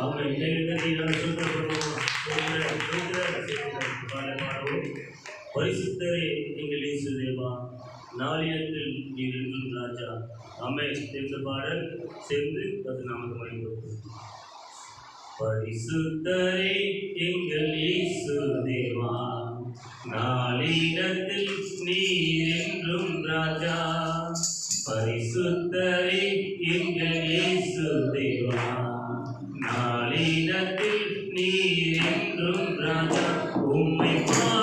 ஆமாம் இன்னைக்கு நாங்கள் சுத்தப்படுவோம் பாடுவோம் பரிசுத்தரே எங்கள் இயேசு நீர் இருக்கும் ராஜா அம்மே என்ற பாடல் சேர்ந்து அது பரிசுத்தரே எங்கள் நீர் என்றும் ராஜா எங்கள் நாளினத்தில் நீர் என்றும் ராஜா உம்மை பாடுவதா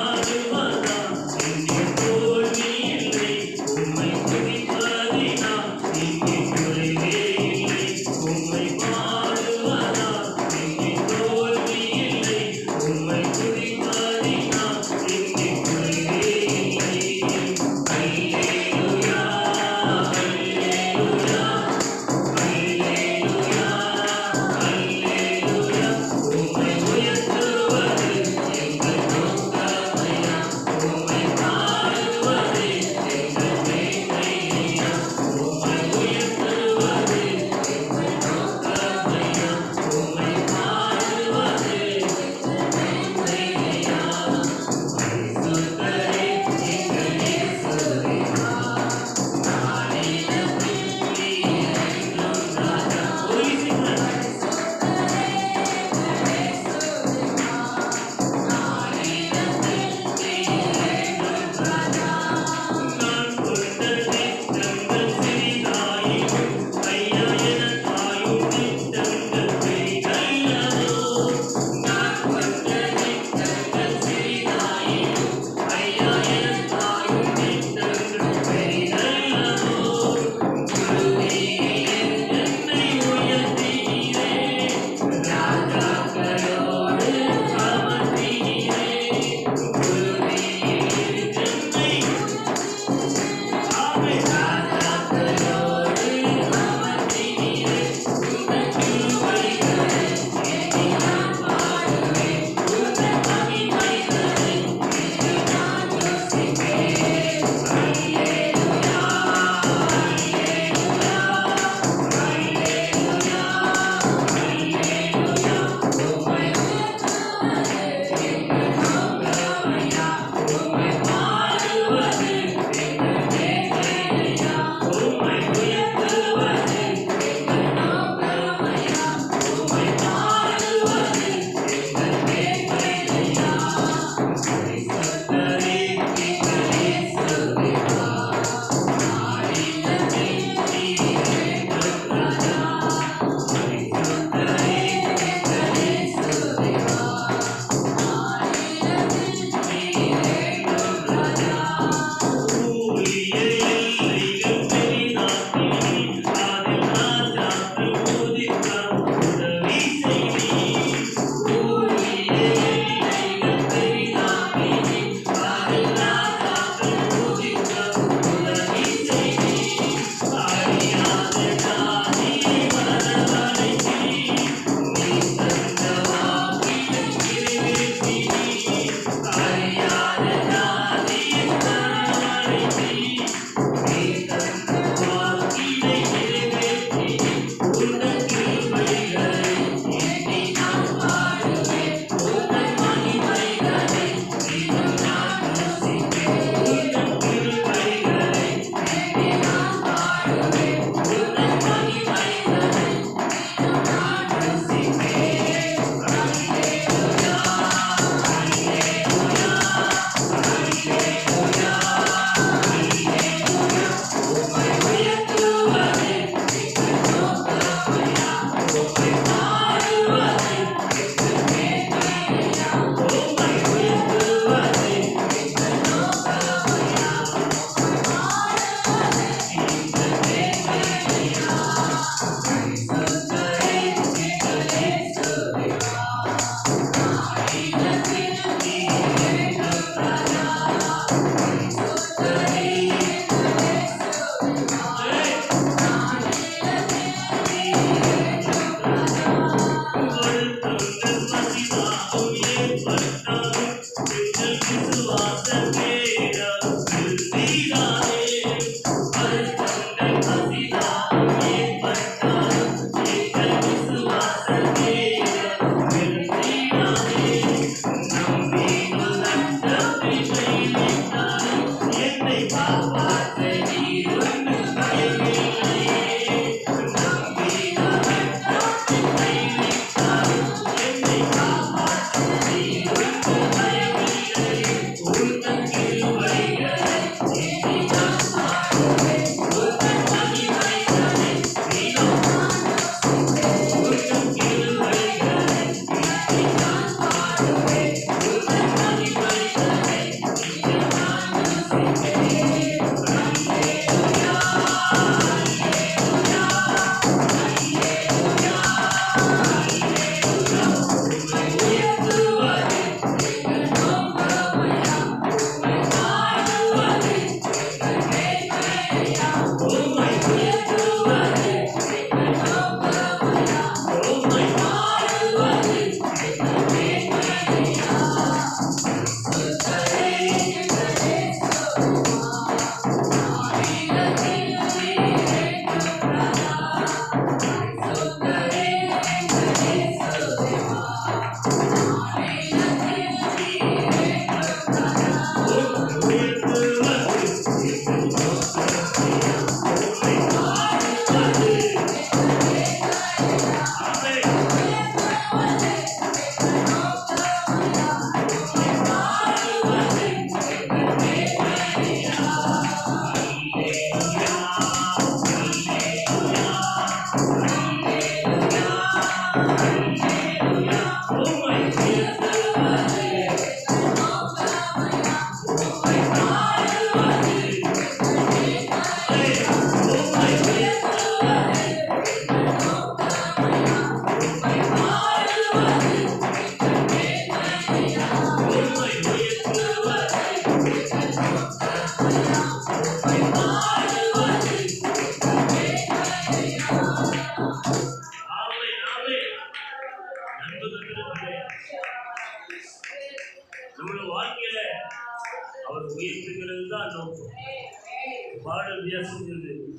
பாடல் வித்தியாசம்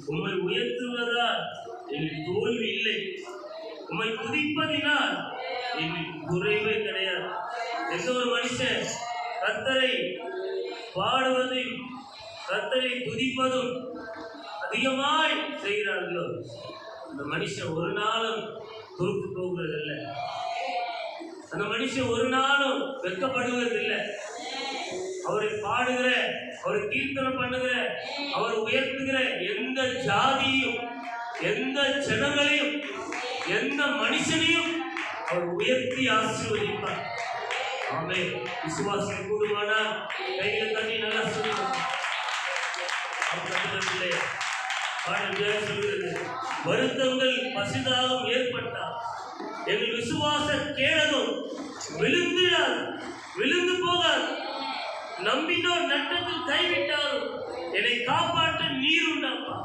உண்மை உயர்த்துவதால் எங்கள் தோல்வி இல்லை. உண்மை குதிப்பதினால் எங்களுக்கு குறைவே கிடையாது. எந்த ஒரு மனுஷன் கத்தரை பாடுவதும் கத்தரை துதிப்பதும் அதிகமாய் செய்கிறார்களோ அந்த மனுஷன் ஒரு நாளும் தோற்று போகிறதில்ல. அந்த மனுஷன் ஒரு நாளும் வெட்கப்படுவதில்லை. அவரை பாடுகிற அவரை கீர்த்தனம் பண்ணுகிற அவர் உயர்த்துகிற எந்த ஜாதியும் எந்த ஜனங்களையும் எந்த மனுஷனையும் அவர் உயர்த்தி ஆசீர்வதிப்பார். ஆமே விசுவாசம் கூடுமானா? கையில தண்ணி நல்லா சொல்லுவோம் வருத்தங்கள் பசிதாகம் ஏற்பட்டால் எங்கள் விசுவாச கேடகம் விழுந்து விழுந்து போகாது. நம்பினோர் நட்டத்தில் கைவிட்டாலும் என்னை காப்பாற்ற நீர் உண்டாப்பா?